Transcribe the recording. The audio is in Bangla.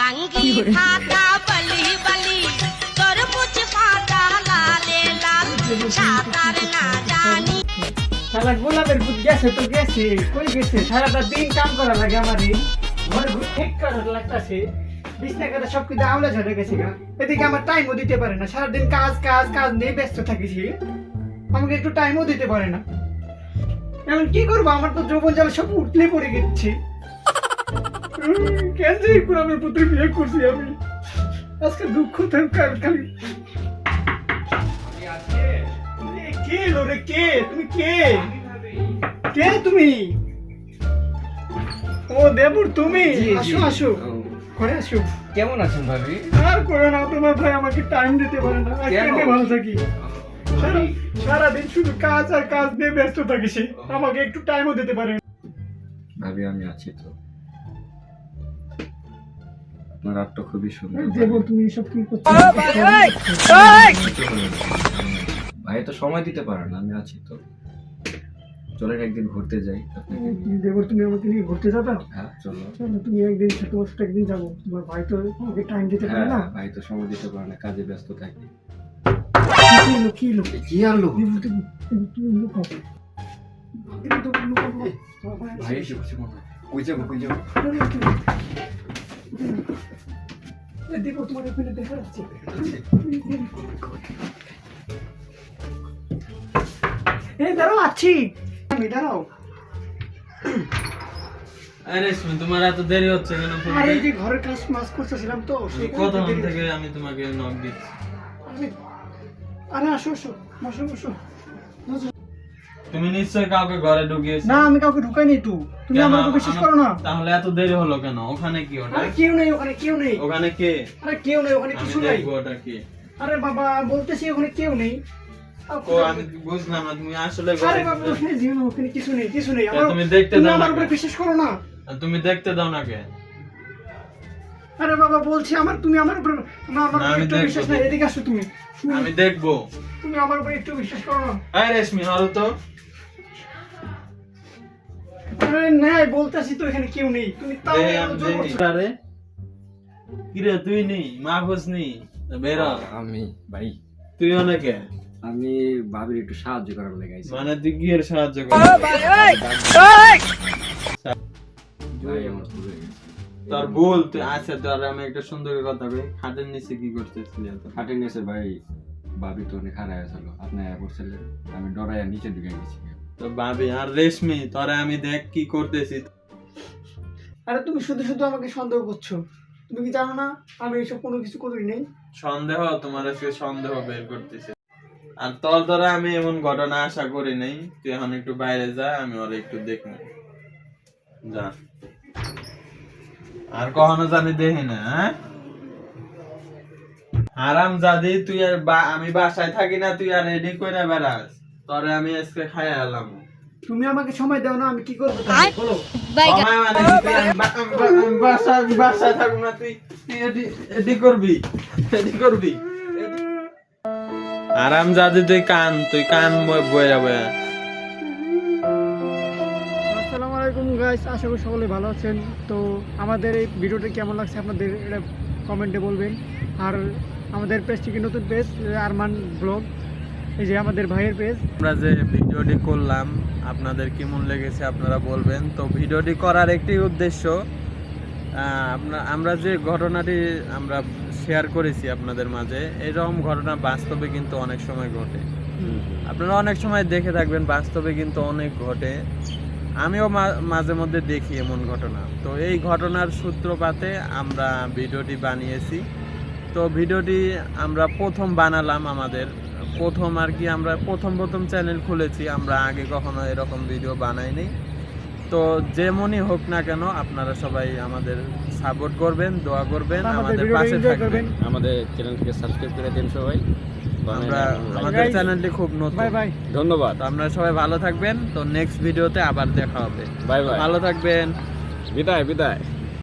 বাঙ্গি খাতা বলি বলি। তরমুজ লালে লাল। সাঁতার না জানি। শালা গোলাপের গেছে তো গেছে কই গেছে? সারাটা দিন কাম করা লাগে আমারই আমার ভূত ঠিক করার লাগতাছে। বিছনা কাটা সব কিছু আওলা ঝরে গেছে গা। এদিকে আমার টাইমও দিতে পারে না। সারাদিন কাজ কাজ কাজ নিয়ে ব্যস্ত থাকিছি। আমাকে একটু টাইমও দিতে পারে না। এখন কি করব? আমার তো যৌবন জল সব উঠলে পড়ে গেছে। কেন যে গোলাপের বিয়ে করছি আমি? আজকে দুঃখ থাক কাল খালি। কে এলো রে কে? তুমি কে? কে তুমি? ও দেবুর তুমি। আসো আসো। ঘরে আসো। কেমন আছেন ভাবি? আর করো না তোমার ভাই আমাকে টাইম দিতে পারে না? কেমনে ভালো থাকি। সারাদিন শুধু কাজ আর কাজ নিয়ে ব্যস্ত থাকি সে। আমাকে একটু টাইমও দিতে পারে ভাবি আমি আছি তো। আপনার রাতটা খুবই সুন্দর দেবু তুমি এসব কি করছ? ভাই তো সময় দিতে পারে না আমি আছি তো। চলেন একদিন ঘুরতে যাই। দেবর তুমি আমাকে নিয়ে ঘুরতে যাবে? হ্যাঁ চলো। চলো তুমি একদিন তোমার সাথে একদিন যাব। তোমার ভাই তো আমাকে টাইম দিতে পারে হ্যাঁ না। ভাই তো সময় দিতে পারে না কাজে ব্যস্ত থাকি। কি হলো কি হলো? কি আর লোক? তুমি ভাই ভাই এসে বসে মনে হয়। কই যাব কই যাব? দেখো তোমার এখানে দেখা যাচ্ছে এই দাঁড়াও আছি। আমি দাঁড়াও। আরে সুমি তোমার এত দেরি হচ্ছে কেন আর যে ঘরের কাজ মাস করতেছিলাম তো সেই কারণে থেকে আমি তোমাকে নক দিচ্ছি? আরে- আরে আসো আসো। বসো বসো বসো। তুমি নিশ্চয়ই কাউকে ঘরে ঢুকিয়েছো। না আমি কাউকে ঢুকাইনি তো। তুমি আমার উপর বিশ্বাস করো না। তাহলে এত দেরি হলো কেন? ওখানে কি ওটা? আরে কেউ নেই ওখানে কেউ নেই। ওখানে কে? আরে কেউ নেই ওখানে কিছু নেই। ওটা কি। আরে বাবা বলতেছি ওখানে কেউ নেই। ও আমি বুঝলাম না তুমি আসলে আরে বাবা ওখানে যেও না, ওখানে কিছু নেই কিছু নেই। আমার তুমি দেখতে দাও না আমার উপরে? বিশ্বাস করো না। তুমি দেখতে দাও না কে আরে বাবা বলছি আমার তুমি আমার উপরে না আমার একটু দেখব, বিশ্বাস নাই। এদিকে আসো তুমি। আমি দেখব। তুমি আমার উপরে একটু বিশ্বাস করো না। আরে রেশমি হলো তো। আরে নাই বলতেছি তো এখানে কেউ নেই। তুমি তাও জোর করছ। আরে কিরে তুই নেই? মা নেই? বেরো আমি ভাই। তুই অনেকে আমি ভাবির একটু সাহায্য করার লেগে আইছি মানে তুই কি এর সাহায্য কর? ভাই আমার ভুল তোর ভুল তুই আচ্ছা তোর আমি একটা সুন্দর কথা কই। খাটের নিচে কি করতেছিলি এত? খাটে নিয়েছে ভাই ভাবি তো অনেক হারায় ছিল আপনি করছিলেন আমি ডরাইয়া নিচে ঢুকে গেছি তো ভাবি আর রেশমি তোরে আমি দেখ কি করতেছি। আরে তুমি শুধু শুধু আমাকে সন্দেহ করছ। তুমি কি জানো না আমি এসব কোনো কিছু করি নেই। সন্দেহ? তোমার আজকে সন্দেহ বের করতেছে। আর তোর দ্বারা আমি এমন ঘটনা আশা করি নাই। তুই এখন একটু বাইরে যা আমি ওরা একটু দেখব। যা। আর কখনো জানি দেখি না হ্যাঁ? আরাম জাদি তুই আর বা- আমি বাসায় থাকি না তুই আর রেডি করে বেড়াস। তোরে আমি আজকে খাই এলাম তুমি আমাকে সময় দাও না আমি কি করব তাহলে? বলো। মানে কি তুই আমি বা- আমি বা- আমি বাসায় বাসায় থাকব না তুই এডি- এডি করবি। এডি করবি। আরাম জাদি তুই কান তুই কান বয়ে আসসালামু আলাইকুম গাইস আশা করি সকলে ভালো আছেন। তো আমাদের এই ভিডিওটা কেমন লাগছে আপনাদের এটা কমেন্টে বলবেন। আর আমাদের পেজটিকে নতুন পেজ আরমান ব্লগ এই যে আমাদের ভাইয়ের পেজ আমরা যে ভিডিওটি করলাম আপনাদের কেমন লেগেছে আপনারা বলবেন। তো ভিডিওটি করার একটি উদ্দেশ্য আমরা যে ঘটনাটি আমরা শেয়ার করেছি আপনাদের মাঝে এরকম ঘটনা বাস্তবে কিন্তু অনেক সময় ঘটে। আপনারা অনেক সময় দেখে থাকবেন বাস্তবে কিন্তু অনেক ঘটে। আমিও মা- মাঝে মধ্যে দেখি এমন ঘটনা। তো এই ঘটনার সূত্রপাতে আমরা ভিডিওটি বানিয়েছি। তো ভিডিওটি আমরা প্রথম বানালাম আমাদের প্রথম আর কি আমরা প্রথম প্রথম চ্যানেল খুলেছি আমরা আগে কখনো এরকম ভিডিও বানাইনি। তো যেমনই হোক না কেন আপনারা সবাই আমাদের সাপোর্ট করবেন দোয়া করবেন আমাদের পাশে থাকবেন। আমাদের চ্যানেলটিকে সাবস্ক্রাইব করে দিন সবাই। আমরা আমাদের চ্যানেলটি খুব নতুন। বাই বাই ধন্যবাদ। আপনারা সবাই ভালো থাকবেন। তো নেক্সট ভিডিওতে আবার দেখা হবে। বাই বাই ভালো থাকবেন। বিদায় বিদায়।